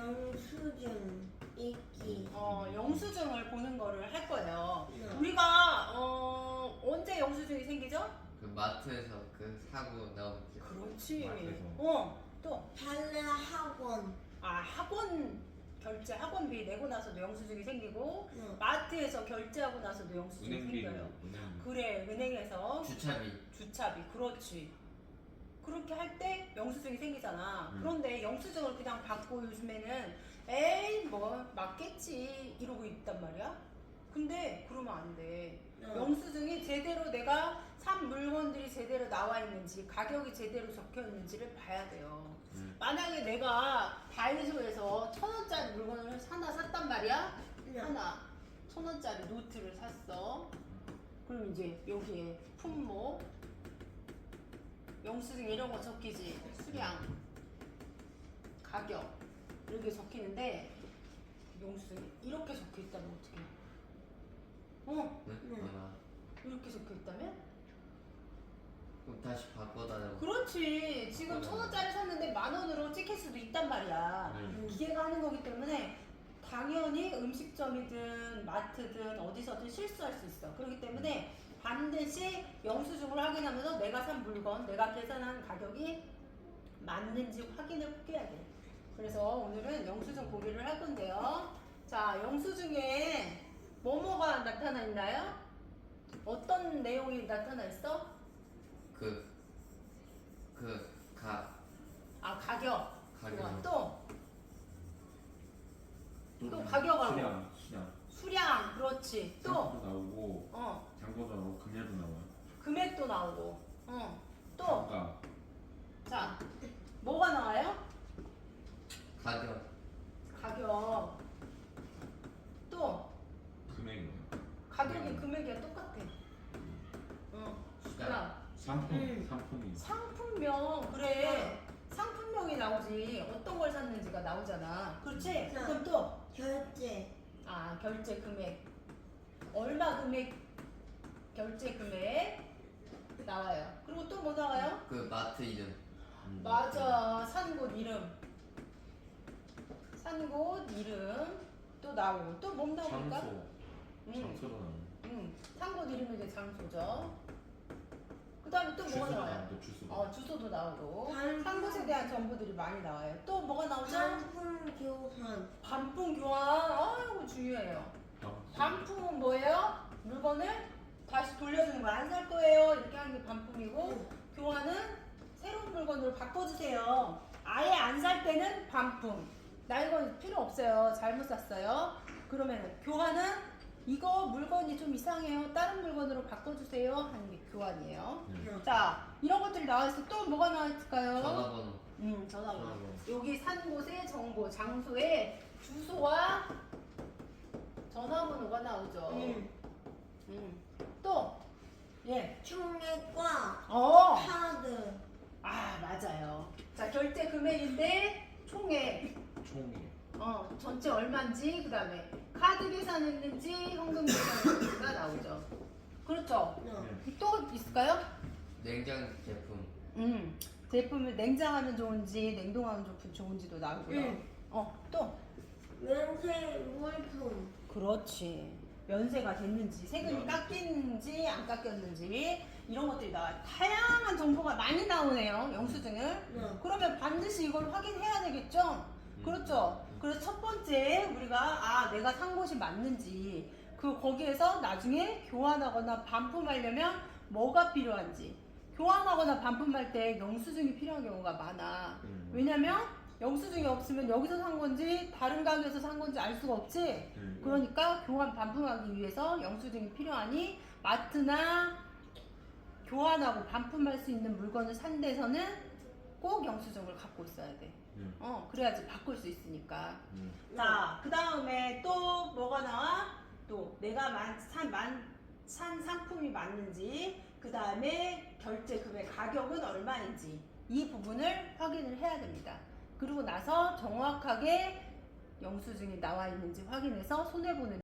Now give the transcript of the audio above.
영수증 읽기. 어, 영수증을 보는 거를 할 거예요. 네. 우리가 어, 언제 영수증이 생기죠? 그 마트에서 그 사고 나오지. 그렇지. 마트에서. 어, 또 발레 학원. 아, 학원 결제 학원비 내고 나서도 영수증이 생기고 네. 마트에서 결제하고 나서도 영수증이 은행비 생겨요. 은행 그래, 은행에서 주차비. 주차비 그렇지. 그렇게 할 때 영수증이 생기잖아. 음. 그런데 영수증을 그냥 받고 요즘에는 에이 뭐 맞겠지 이러고 있단 말이야. 근데 그러면 안 돼. 네. 영수증이 제대로 내가 산 물건들이 제대로 나와 있는지 가격이 제대로 적혀 있는지를 봐야 돼요. 음. 만약에 내가 다이소에서 천 원짜리 물건을 하나 샀단 말이야. 네. 하나 천 원짜리 노트를 샀어. 그럼 이제 여기에 품목, 영수증 이런 거 적히지. 수량, 가격 이렇게 적히는데 영수증 이렇게 적혀 있다면 어떡해? 어, 네? 네. 아, 이렇게 적혀 있다면? 그럼 다시 바꿔달라고. 그렇지. 지금 천 원짜리 샀는데 만 원으로 찍힐 수도 있단 말이야. 음. 기계가 하는 거기 때문에 당연히 음식점이든 마트든 어디서든 실수할 수 있어. 그렇기 때문에 반드시 영수증을 확인하면서 내가 산 물건, 내가 계산한 가격이 맞는지 확인을 꼭 해야 돼. 그래서 오늘은 영수증 보기를 할 건데요. 자, 영수증에 뭐뭐가 나타나 있나요? 어떤 내용이 나타나 있어? 그, 그, 가, 아, 가격. 가격. 좋아. 또 또 가격하고. 수량 수량 수량, 그렇지. 또 상품도 나오고 어, 장보도 나오고 금액도 나와요 금액도 나오고. 어. 또 단가 자, 뭐가 나와요? 가격. 가격. 또 금액이요 가격이 음. 금액이랑 똑같아. 어. 수량. 그다음 상품 음. 상품이 상품명 그래. 상품명이 나오지. 어떤 걸 샀는지가 나오잖아. 그렇지? 네. 그럼 또 결제. 아, 결제 금액. 얼마 금액 결제 금액 나와요. 그리고 또 뭐 나와요? 그 마트 이름. 음. 맞아. 산 곳 이름. 산 곳 이름 또 나오고 또 뭐 나옵니까? 장소 음, 장소도 나오고 음. 산 곳 이름이 이제 장소죠. 그다음에 또 뭐가 주소도 나와요? 나오고 주소도 어, 주소도 나오고 반- 산 곳에 대한 정보들이 많이 나와요. 또 뭐가 나오죠? 상품 교환. 반품 교환. 아이고 중요해요. 반품. 반품은 뭐예요? 물건을 다시 돌려주는 거안살 거예요. 이렇게 하는 게 반품이고 교환은 새로운 물건으로 바꿔주세요. 아예 안 살 때는 반품. 나 이거 필요 없어요. 잘못 샀어요. 그러면 교환은 이거 물건이 좀 이상해요. 다른 물건으로 바꿔주세요. 하는 게 교환이에요. 네. 자, 이런 것들이 나와 있어. 또 뭐가 나와 있을까요? 전화번호. 음, 전화번호. 전화번호. 여기 산 곳의 정보, 장소의 주소와 전화번호가 나오죠. 음. 음. 또, 예. 총액과 어. 카드. 아, 맞아요. 자, 결제 금액인데 총액. 총이 어, 전체 얼마인지, 그 다음에 카드 계산했는지, 현금 계산했는지가 나오죠. 그렇죠. 네. 네. 또 있을까요? 냉장 제품. 음. 제품을 냉장하면 좋은지, 냉동하면 좋- 좋은지도 나오고요. 음. 어, 또. 면세 물품. 그렇지. 면세가 됐는지, 세금이 네. 깎이는지, 안 깎였는지, 이런 것들이 나와요. 다양한 정보가 많이 나오네요, 영수증을. 네. 그러면 반드시 이걸 확인해야 되겠죠? 그렇죠? 그래서 첫 번째, 우리가, 아, 내가 산 곳이 맞는지, 그, 거기에서 나중에 교환하거나 반품하려면 뭐가 필요한지. 교환하거나 반품할 때 영수증이 필요한 경우가 많아. 음. 왜냐면, 영수증이 없으면 여기서 산 건지, 다른 가게에서 산 건지 알 수가 없지? 음. 그러니까 교환 반품하기 위해서 영수증이 필요하니 마트나 교환하고 반품할 수 있는 물건을 산 데서는 꼭 영수증을 갖고 있어야 돼. 음. 어, 그래야지 바꿀 수 있으니까. 음. 자, 그 다음에 또 뭐가 나와? 또 내가 만, 산, 만, 산 상품이 맞는지, 그 다음에 결제 금액 가격은 얼마인지 이 부분을 확인을 해야 됩니다. 그리고 나서 정확하게 영수증이 나와 있는지 확인해서 손해보는